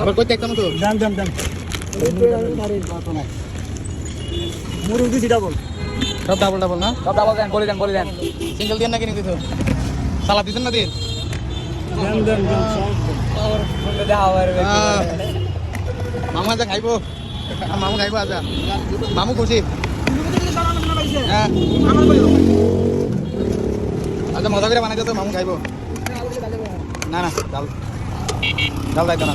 আবার কইতে এক চামচ দেন দেন দেন। মুরু দিছি ডাবল সব ডাবল ডাবল না? সব ডাবল দেন বলে দেন বলে দেন। সিঙ্গেল দিয়ে না কিনে দিছো সালাদ দিছেন না দিন? দেখা হবে আহ, মামু আজা খাইবো। মামু খাইবো আজা। মামু খুশি? হ্যাঁ। আচ্ছা মজা করে বানাই তো মামু খাইবো। না না ডাল। ডাল দায়িত্ব না।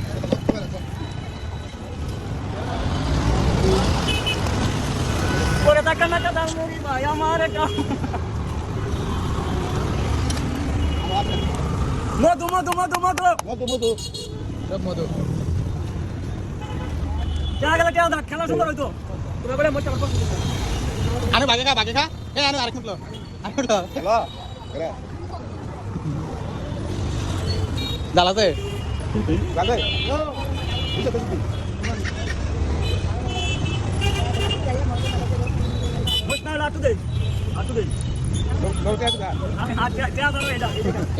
ওরে টাকা না টাকা মুড়ি ভাই আমার কাম মধু মধু মধু মধু সব মধু খেলা গেলে খেলা দেখ খেলা সুন্দর হইতো তুমি বলে মজা করো আরে বাগে খা বাগে খা এ আরে আরেক মিনিট লো আরেক মিনিট লো জাল আছে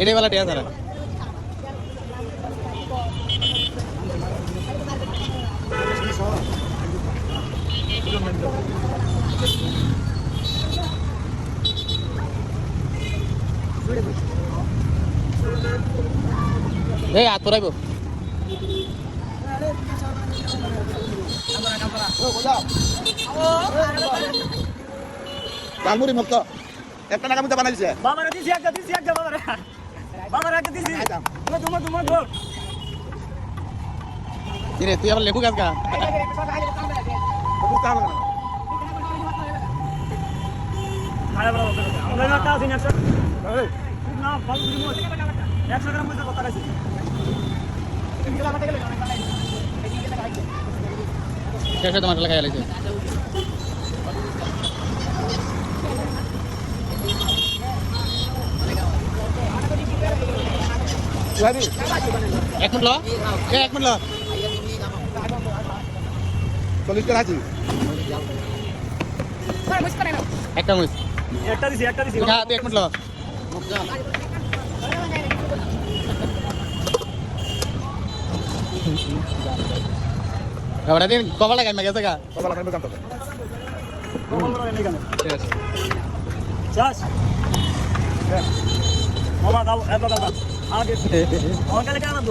এটাই বেলা টিয়া তারা এই হাত তোরাইব ডালমুড়ি মুক্ত। একটা নাকা মুদ্রা বানাইছে। বাবারে দিছি একটা দিছি একটা বাবারে। বাবারে একটা দিছি। মধু মধু মধু কিরে তুই আবার লেখু গাছ গা? একশো গ্রাম মধ্যে কথা শেষে তোমার খাই আলাইছে এক মিনিট ল। এক মিনিট ল। চল্লিশ টাকা আছি। একটা মিনিট একটা দিছি একটা দিছি। খা তুই এক মিনিট ল। এবার দিন কপালে গাই গেছে গা। কপাল জানতো। ঠিক আছে। চাস বাবা দাও এত দাও। আগে আমার